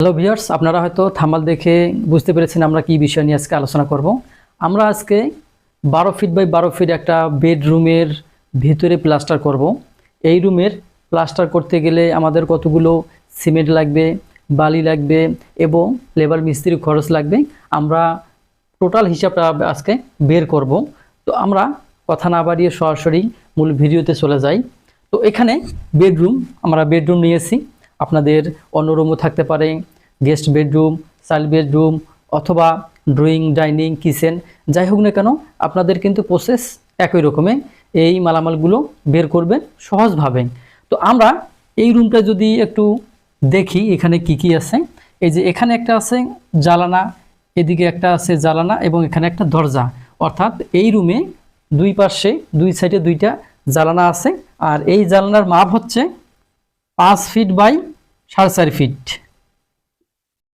Hello viewers আপনারা হয়তো থামাল দেখে বুঝতে পেরেছেন আমরা কি বিষয় নিয়ে আজকে আলোচনা করব। আমরা আজকে বারো ফিট বাই বারো ফিট একটা বেডরুমের ভিতরে প্লাস্টার করব। এই রুমের প্লাস্টার করতে গেলে আমাদের কতগুলো সিমেন্ট লাগবে, বালি লাগবে এবং লেবার মিস্ত্রি খরচ লাগবে। আমরা টোটাল হিসাবটা আজকে বের করব। তো আমরা কথা না বাড়িয়ে সরাসরি মূল ভিডিওতে চলে যাই। তো এখানে বেডরুম আমরা বেডরুম নিয়েছি। আপনাদের অন্য রুমও থাকতে পারে গেস্ট বেডরুম চাইল্ড বেডরুম অথবা ড্রয়িং, ডাইনিং, কিচেন, যাই হোক না কেন, আপনাদের কিন্তু প্রসেস একই রকমে এই মালামালগুলো বের করবেন সহজভাবে। তো আমরা এই রুমটা যদি একটু দেখি, এখানে কি কি আছে? এই যে এখানে একটা আছে জ্বালানা এদিকে একটা আছে জ্বালানা এবং এখানে একটা দরজা। অর্থাৎ এই রুমে দুই পাশে, দুই সাইডে দুইটা জ্বালানা আছে। আর এই জ্বালানার মাপ হচ্ছে পাঁচ ফিট বাই সাড়ে চার ফিট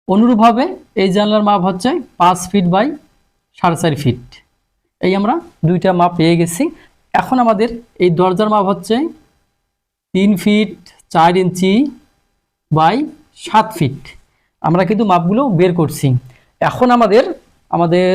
অনুরূপভাবে এই জানলার মাপ হচ্ছে পাঁচ ফিট বাই সাড়ে চার ফিট এই আমরা দুইটা মাপ পেয়ে গেছি। এখন আমাদের এই দরজার মাপ হচ্ছে তিন ফিট চার ইঞ্চি বাই সাত ফিট আমরা কিন্তু মাপগুলো বের করছি। এখন আমাদের আমাদের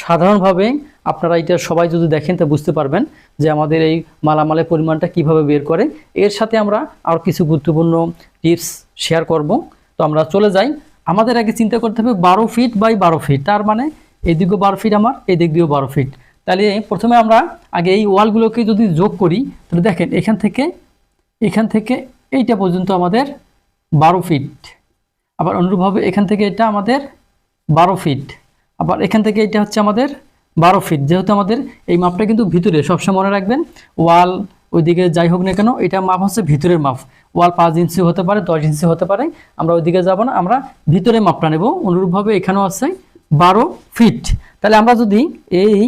সাধারণভাবে আপনারা এটা সবাই যদি দেখেন তা বুঝতে পারবেন যে আমাদের এই মালামালের পরিমাণটা কীভাবে বের করে। এর সাথে আমরা আরও কিছু গুরুত্বপূর্ণ টিপস শেয়ার করব। তো আমরা চলে যাই আমাদের আগে চিন্তা করতে হবে বারো ফিট বাই বারো ফিট তার মানে এদিকেও বারো ফিট আমার এদিক দিয়েও বারো ফিট তাহলে প্রথমে আমরা আগে এই ওয়ালগুলোকে যদি যোগ করি, তাহলে দেখেন এখান থেকে এখান থেকে এইটা পর্যন্ত আমাদের বারো ফিট আবার অনুরূপভাবে এখান থেকে এটা আমাদের বারো ফিট আবার এখান থেকে এটা হচ্ছে আমাদের বারো ফিট যেহেতু আমাদের এই মাপটা কিন্তু ভিতরে, সবসময় মনে রাখবেন ওয়াল ওইদিকে যাই হোক না কেন, এটা মাপ হচ্ছে ভিতরের মাপ। ওয়াল পাঁচ ইঞ্চি হতে পারে, দশ ইঞ্চি হতে পারে, আমরা ওইদিকে যাব না, আমরা ভিতরে মাপটা নেব। অনুরূপভাবে এখানেও আছে বারো ফিট তাহলে আমরা যদি এই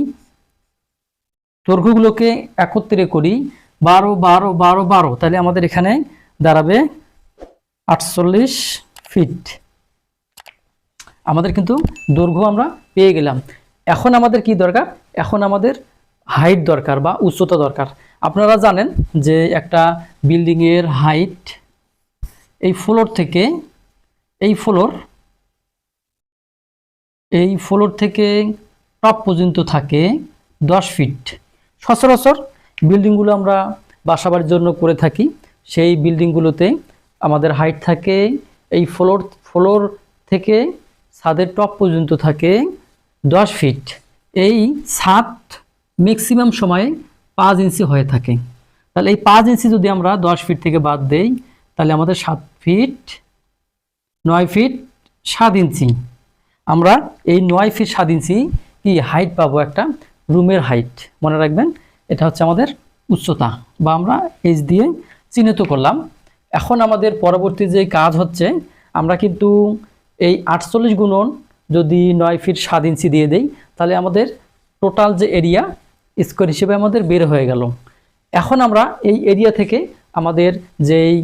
দৈর্ঘ্যগুলোকে একত্রে করি, বারো বারো বারো বারো, তাহলে আমাদের এখানে দাঁড়াবে আটচল্লিশ ফিট আমাদের কিন্তু দৈর্ঘ্য আমরা পেয়ে গেলাম। এখন আমাদের কি দরকার? এখন আমাদের হাইট দরকার বা উচ্চতা দরকার। আপনারা জানেন যে একটা বিল্ডিংয়ের হাইট এই ফ্লোর থেকে এই ফ্লোর এই ফ্লোর থেকে টপ পর্যন্ত থাকে দশ ফিট সচরাচর বিল্ডিংগুলো আমরা বাসাবাড়ির জন্য করে থাকি। সেই বিল্ডিংগুলোতে আমাদের হাইট থাকে এই ফ্লোর ফ্লোর থেকে ছাদের টপ পর্যন্ত থাকে দশ ফিট এই ছাদ ম্যাক্সিমাম সময়ে পাঁচ ইঞ্চি হয়ে থাকে। তাহলে এই পাঁচ ইঞ্চি যদি আমরা দশ ফিট থেকে বাদ দেই, তাহলে আমাদের সাত ফিট নয় ফিট সাত ইঞ্চি। আমরা এই নয় ফিট সাত ইঞ্চি কি হাইট পাবো একটা? রুমের হাইট মনে রাখবেন, এটা হচ্ছে আমাদের উচ্চতা বা আমরা এইচ দিয়ে চিহ্নিত করলাম। এখন আমাদের পরবর্তী যে কাজ হচ্ছে, আমরা কিন্তু এই আটচল্লিশ গুণন যদি নয় ফিট সাত ইঞ্চি দিয়ে দেই, তাহলে আমাদের টোটাল যে এরিয়া, স্কোয়ার হিসেবে আমাদের বের হয়ে গেল। এখন আমরা এই এরিয়া থেকে আমাদের যেই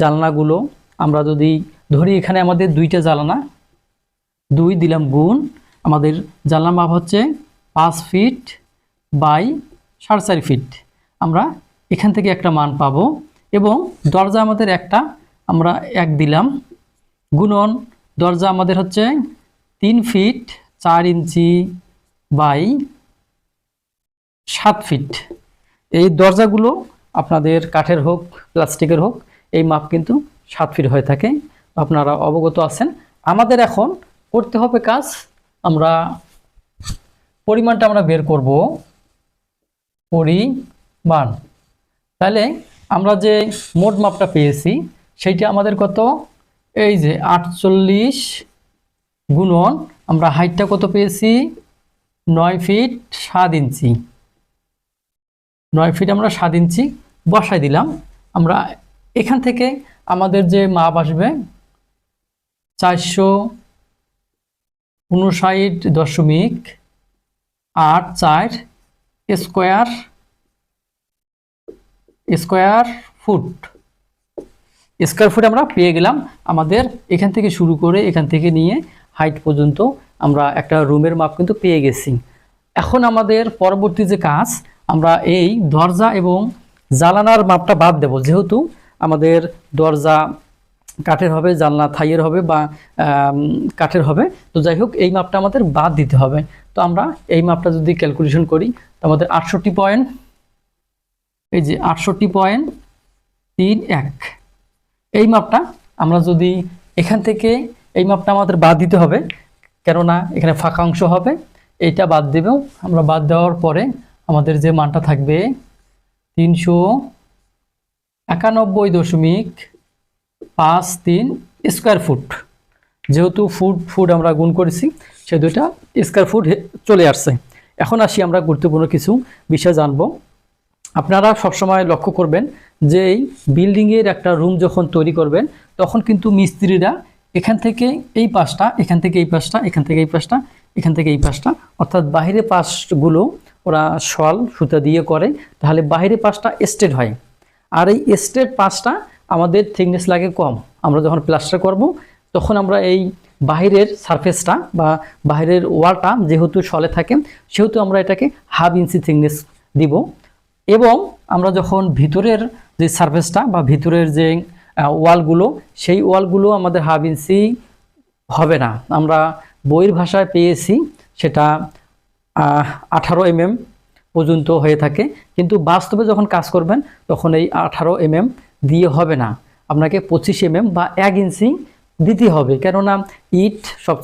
জানলাগুলো আমরা যদি ধরি এখানে আমাদের দুইটা জানলা দুই দিলাম গুণ, আমাদের জানলা মাপ হচ্ছে পাঁচ ফিট বাই সাড়ে চার ফিট। আমরা এখান থেকে একটা মান পাবো এবং দরজা আমাদের একটা, আমরা এক দিলাম। গুণন, দরজা আমাদের হচ্ছে তিন ফিট চার ইঞ্চি বাই সাত ফিট এই দরজাগুলো আপনাদের কাঠের হোক, প্লাস্টিকের হোক, এই মাপ কিন্তু সাত ফিট হয়ে থাকে। আপনারা অবগত আছেন। আমাদের এখন করতে হবে কাজ। আমরা পরিমাণটা আমরা বের করব। পরিমাণ। তাহলে আমরা যে মোট মাপটা পেয়েছি, সেইটা আমাদের কত? এই যে আটচল্লিশ গুণন আমরা হাইটটা কত পেয়েছি? নয় ফিট সাত ইঞ্চি। নয় ফিট আমরা সাত ইঞ্চি বসাই দিলাম। আমরা এখান থেকে আমাদের যে মাপ আসবে চারশো উনষাট দশমিক আট চার square square feet. Square feet আমরা পেয়ে গেলাম আমাদের এখান থেকে শুরু করে এখান থেকে নিয়ে হাইট পর্যন্ত আমরা একটা রুমের মাপ কিন্তু পেয়ে গেছি। এখন আমাদের পরবর্তী যে কাজ আমরা এই দরজা এবং জালানার মাপটা বাদ দেব। যেহেতু আমাদের দরজা কাঠের হবে, জানলা থাইয়ের হবে বা কাঠের হবে, তো যাই হোক, এই মাপটা আমাদের বাদ দিতে হবে। তো আমরা এই মাপটা যদি ক্যালকুলেশন করি, তো আমাদের আটষট্টি পয়েন্ট, এই যে আটষট্টি পয়েন্ট তিন এক। এই মাপটা আমরা যদি এখান থেকে এই মাপটা আমাদের বাদ দিতে হবে, কেননা এখানে ফাঁকা অংশ হবে, এইটা বাদ দেবেও আমরা বাদ দেওয়ার পরে আমাদের যে মানটা থাকবে তিনশো একানব্বই দশমিক পাঁচ তিন স্কোয়ার ফুট। যেহেতু ফুট ফুট আমরা গুণ করেছি, সে দুইটা স্কোয়ার ফুট চলে আসছে। এখন আসি আমরা গুরুত্বপূর্ণ কিছু বিষয় জানব। আপনারা সবসময় লক্ষ্য করবেন যে এই বিল্ডিংয়ের একটা রুম যখন তৈরি করবেন, তখন কিন্তু মিস্ত্রিরা এখান থেকে এই পাশটা, এখান থেকে এই পাশটা, এখান থেকে এই পাশটা, এখান থেকে এই পাশটা, অর্থাৎ বাইরে পাশগুলো ওরা শল সুতা দিয়ে করে, তাহলে বাইরে পাশটা স্টেট হয়। আর এই স্টেট পাশটা আমাদের থিকনেস লাগে কম। আমরা যখন প্লাস্টার করব, তখন আমরা এই বাইরের সারফেসটা বা বাইরের ওয়ালটা যেহেতু সলে থাকে, সেহেতু আমরা এটাকে হাফ ইঞ্চি থিকনেস দিব। এবং আমরা যখন ভিতরের যে সারফেসটা বা ভিতরের যে ওয়ালগুলো, সেই ওয়ালগুলো আমাদের হাফ ইঞ্চি হবে না। আমরা বইয়ের ভাষায় পেয়েছি, সেটা আঠারো এম এম পর্যন্ত হয়ে থাকে। কিন্তু বাস্তবে যখন কাজ করবেন, তখন এই আঠারো এমএম দিয়ে হবে না। আপনাকে পঁচিশ এম বা এক ইঞ্চি দিতে হবে। কেননা ইট সব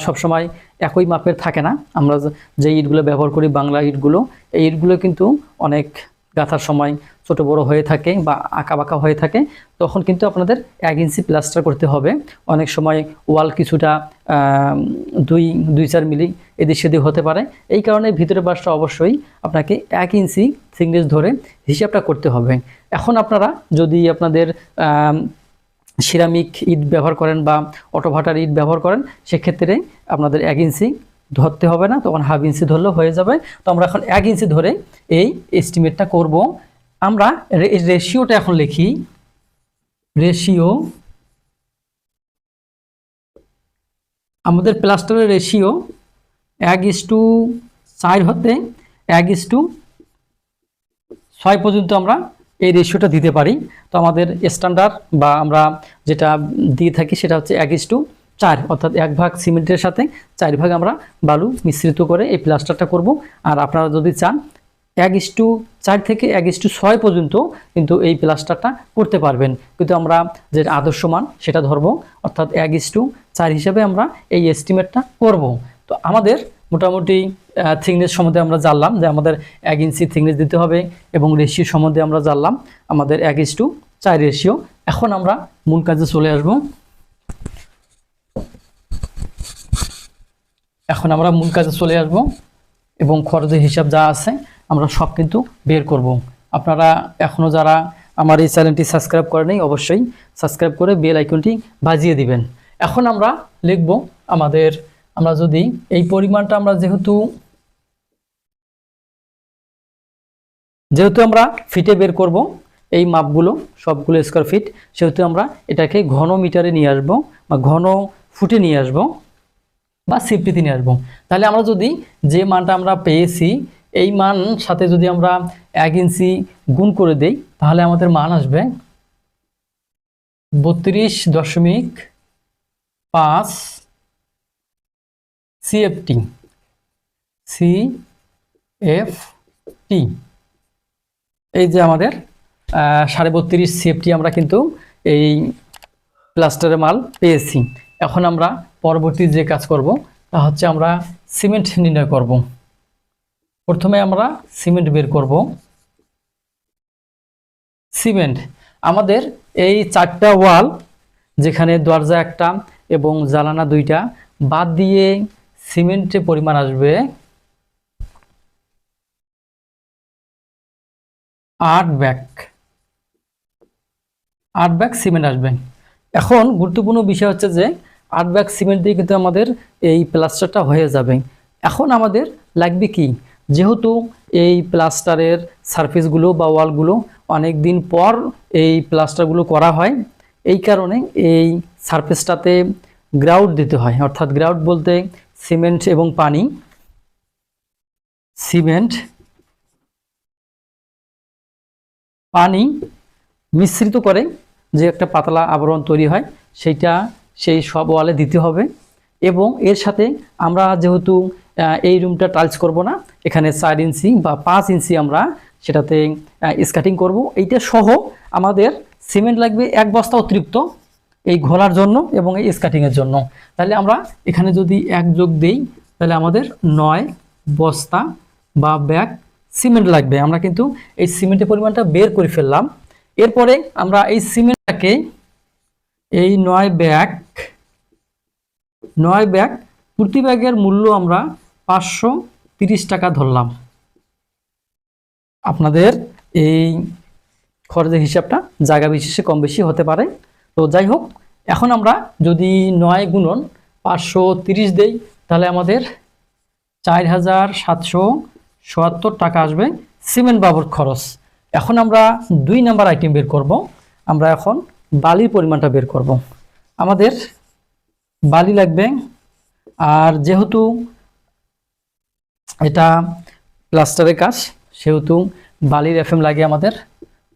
সবসময় একই মাপের থাকে না। আমরা যে- যে ইটগুলো ব্যবহার করি, বাংলা ইটগুলো, এই ইটগুলো কিন্তু অনেক গাঁথার সময় ছোট বড় হয়ে থাকে বা আঁকা বাঁকা হয়ে থাকে, তখন কিন্তু আপনাদের এক ইঞ্চি প্লাস্টার করতে হবে। অনেক সময় ওয়াল কিছুটা দুই দুই চার মিলি এদিক সেদিক হতে পারে। এই কারণে ভিতরের বাসটা অবশ্যই আপনাকে এক ইঞ্চি থিকনেস ধরে হিসাবটা করতে হবে। এখন আপনারা যদি আপনাদের সিরামিক ইট ব্যবহার করেন বা অটোভাটার ইট ব্যবহার করেন, সেক্ষেত্রে আপনাদের এক ইঞ্চি ধরতে হবে না, তখন হাফ ইঞ্চি ধরলেও হয়ে যাবে। তো আমরা এখন এক ইঞ্চি ধরে এই এস্টিমেটটা করব। আমরা রেশিওটা এখন লিখি। রেশিও আমাদের প্লাস্টারের রেশিও এক ইস টু চার হতে এক ইস টু ছয় পর্যন্ত আমরা এই রেশিওটা দিতে পারি। তো আমাদের স্ট্যান্ডার্ড বা আমরা যেটা দিয়ে থাকি সেটা হচ্ছে এক ইস টু চার, অর্থাৎ এক ভাগ সিমেন্টের সাথে চার ভাগ আমরা বালু মিশ্রিত করে এই প্লাস্টারটা করব। আর আপনারা যদি চান, এক ইস টু চার থেকে এক ইস টু ছয় পর্যন্ত কিন্তু এই প্লাস্টারটা করতে পারবেন। কিন্তু আমরা যে আদর্শ মান, সেটা ধরবো। অর্থাৎ এক ইস টু চার হিসাবে আমরা এই এস্টিমেটটা করব। তো আমাদের মোটামুটি থিকনেস সম্বন্ধে আমরা জানলাম যে আমাদের এক ইঞ্চি থিকনেস দিতে হবে এবং রেশিও সম্বন্ধে আমরা জানলাম। আমাদের এক ইস টু চার রেশিও। এখন আমরা মূল কাজে চলে আসব। এখন আমরা মূল কাজে চলে আসব এবং খরচের হিসাব যা আছে, আমরা সব কিন্তু বের করব। আপনারা এখনও যারা আমার এই চ্যানেলটি সাবস্ক্রাইব করেনি অবশ্যই সাবস্ক্রাইব করে বেল আইকনটি বাজিয়ে দিবেন। এখন আমরা লিখব আমাদের, আমরা যদি এই পরিমাণটা আমরা যেহেতু যেহেতু আমরা ফিটে বের করব, এই মাপগুলো, সবগুলো স্কোয়ার ফিট সেহেতু আমরা এটাকে ঘন মিটারে নিয়ে আসব বা ঘন ফুটে নিয়ে আসব। বা সিফটিতে নিয়ে আসব। তাহলে আমরা যদি যে মানটা আমরা পেয়েছি, এই মান সাথে যদি আমরা এক ইঞ্চি গুণ করে দেই, তাহলে আমাদের মান আসবে বত্রিশ দশমিক পাঁচ সিএফটি সি এফ টি এই যে আমাদের সাড়ে বত্রিশ সিএফটি আমরা কিন্তু এই প্লাস্টারের মাল পেয়েছি। এখন আমরা পরবর্তী যে কাজ করব, তা হচ্ছে আমরা সিমেন্ট নির্ণয় করব। প্রথমে আমরা সিমেন্ট বের করব। সিমেন্ট, আমাদের এই চারটা ওয়াল, যেখানে দরজা একটা এবং জানালা দুইটা, বাদ দিয়ে সিমেন্টের পরিমাণ আসবে আট ব্যাগ। আট ব্যাগ সিমেন্ট আসবে। এখন গুরুত্বপূর্ণ বিষয় হচ্ছে যে আট ব্যাগ সিমেন্ট দিয়ে কিন্তু আমাদের এই প্লাস্টারটা হয়ে যাবে। এখন আমাদের লাগবে কি? যেহেতু এই প্লাস্টারের সারফেসগুলো বা ওয়ালগুলো অনেক দিন পর এই প্লাস্টারগুলো করা হয়, এই কারণে এই সারফেসটাতে গ্রাউট দিতে হয়। অর্থাৎ গ্রাউট বলতে সিমেন্ট এবং পানি। সিমেন্ট, পানি মিশ্রিত করে যে একটা পাতলা আবরণ তৈরি হয়, সেইটা সেই সব ওয়ালে দিতে হবে এবং এর সাথে আমরা যেহেতু এই রুমটা টাইলস করব না, এখানে চার ইঞ্চি বা পাঁচ ইঞ্চি আমরা সেটাতে স্কাটিং করব। এইটা সহ আমাদের সিমেন্ট লাগবে এক বস্তা অতিরিক্ত এই ঘোলার জন্য এবং এই স্কাটিংয়ের জন্য। তাহলে আমরা এখানে যদি এক যোগ দেই, তাহলে আমাদের নয় বস্তা বা ব্যাগ সিমেন্ট লাগবে। আমরা কিন্তু এই সিমেন্টের পরিমাণটা বের করে ফেললাম। এরপরে আমরা এই সিমেন্টটাকে এই নয় ব্যাগ নয় ব্যাগ, প্রতি ব্যাগের মূল্য আমরা পাঁচশো তিরিশ টাকা ধরলাম। আপনাদের এই খরচের হিসাবটা জায়গা বিশেষে কম বেশি হতে পারে। তো যাই হোক, এখন আমরা যদি নয় গুণন পাঁচশো তিরিশ দেই, তাহলে আমাদের চার হাজার সাতশো সত্তর টাকা আসবে সিমেন্ট বাবর খরচ। এখন আমরা দুই নাম্বার আইটেম বের করব। আমরা এখন বালির পরিমাণটা বের করব। আমাদের বালি লাগবে, আর যেহেতু এটা প্লাস্টারের কাজ, সেহেতু বালির এফএম লাগে আমাদের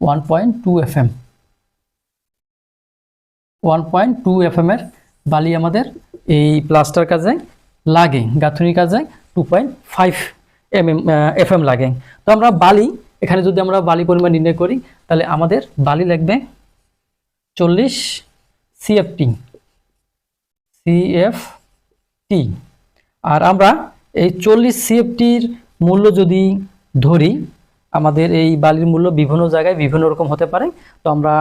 one point two F M one point two F M এর বালি আমাদের এই প্লাস্টার কাজে লাগে গাঁথনির কাজে two point five M M F M লাগে। তো আমরা বালি, এখানে যদি আমরা বালি পরিমাণ নির্ণয় করি, তাহলে আমাদের বালি লাগবে চল্লিশ সিএফটি সিএফটি আর আমরা এই চল্লিশ সিএফটির মূল্য যদি ধরি, আমাদের এই বালির মূল্য বিভিন্ন জায়গায় বিভিন্ন রকম হতে পারে। তো আমরা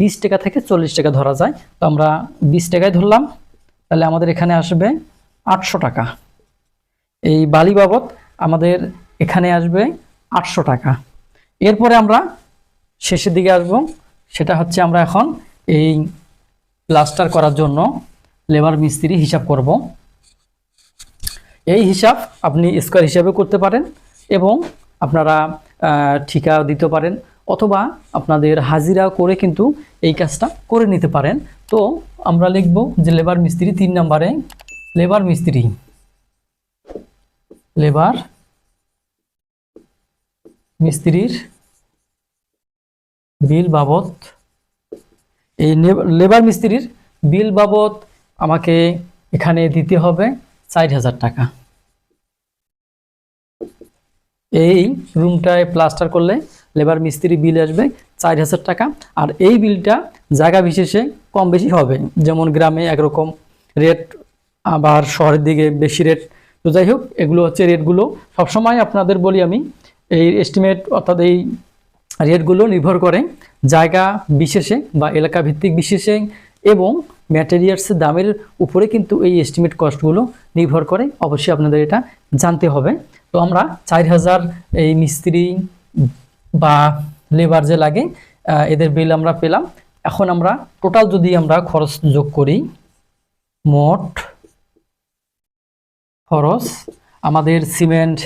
বিশ টাকা থেকে চল্লিশ টাকা ধরা যায়। তো আমরা বিশ টাকায় ধরলাম, তাহলে আমাদের এখানে আসবে আটশো টাকা। এই বালি বাবদ আমাদের এখানে আসবে আটশো টাকা। এরপরে আমরা শেষের দিকে আসব। সেটা হচ্ছে আমরা এখন এই প্লাস্টার করার জন্য লেবার মিস্ত্রি হিসাব করব। এই হিসাব আপনি স্কোয়ার হিসাবে করতে পারেন এবং আপনারা ঠিকা দিতে পারেন অথবা আপনাদের হাজিরা করে কিন্তু এই কাজটা করে নিতে পারেন। তো আমরা লিখব যে লেবার মিস্ত্রি তিন নম্বরে লেবার মিস্ত্রি লেবার মিস্ত্রির বিল বাবদ এই লেবার মিস্ত্রির বিল বাবদ আমাকে এখানে দিতে হবে চার হাজার টাকা। এই রুমটায় প্লাস্টার করলে লেবার মিস্ত্রি বিল আসবে চার হাজার টাকা, আর এই বিলটা জায়গা বিশেষে কম বেশি হবে, যেমন গ্রামে একরকম রেট, আবার শহরের দিকে বেশি রেট। তো যাই হোক, এগুলো হচ্ছে রেটগুলো। সবসময় আপনাদের বলি আমি, এই এস্টিমেট অর্থাৎ এই রেটগুলো নির্ভর করে জায়গা বিশেষে বা এলাকা ভিত্তিক বিশেষে এবং ম্যাটেরিয়ালসের দামের উপরে কিন্তু এই এস্টিমেট কস্টগুলো নির্ভর করে। অবশ্যই আপনাদের এটা জানতে হবে। তো আমরা চার হাজার এই মিস্ত্রি বা লেবার যে লাগে এদের বিল আমরা পেলাম। এখন আমরা টোটাল যদি আমরা খরচ যোগ করি, মোট খরচ আমাদের সিমেন্ট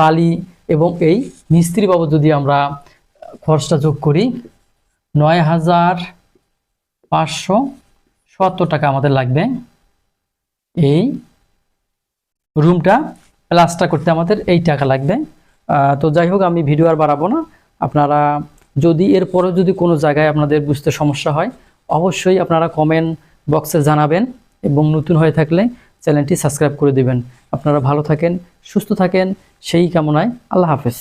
বালি এবং এই মিস্ত্রি বাবদ যদি আমরা খরচটা যোগ করি, নয় হাজার পাঁচশো সত্তর টাকা আমাদের লাগবে এই রুমটা প্লাস্টার করতে আমাদের এই টাকা লাগবে। তো যাই হোক, আমি ভিডিও আর বাড়াবো না। আপনারা যদি এরপরেও যদি কোনো জায়গায় আপনাদের বুঝতে সমস্যা হয়, অবশ্যই আপনারা কমেন্ট বক্সে জানাবেন এবং নতুন হয়ে থাকলে চ্যানেলটি সাবস্ক্রাইব করে দিবেন। আপনারা ভালো থাকেন, সুস্থ থাকেন, সেই কামনায় আল্লাহ হাফেজ।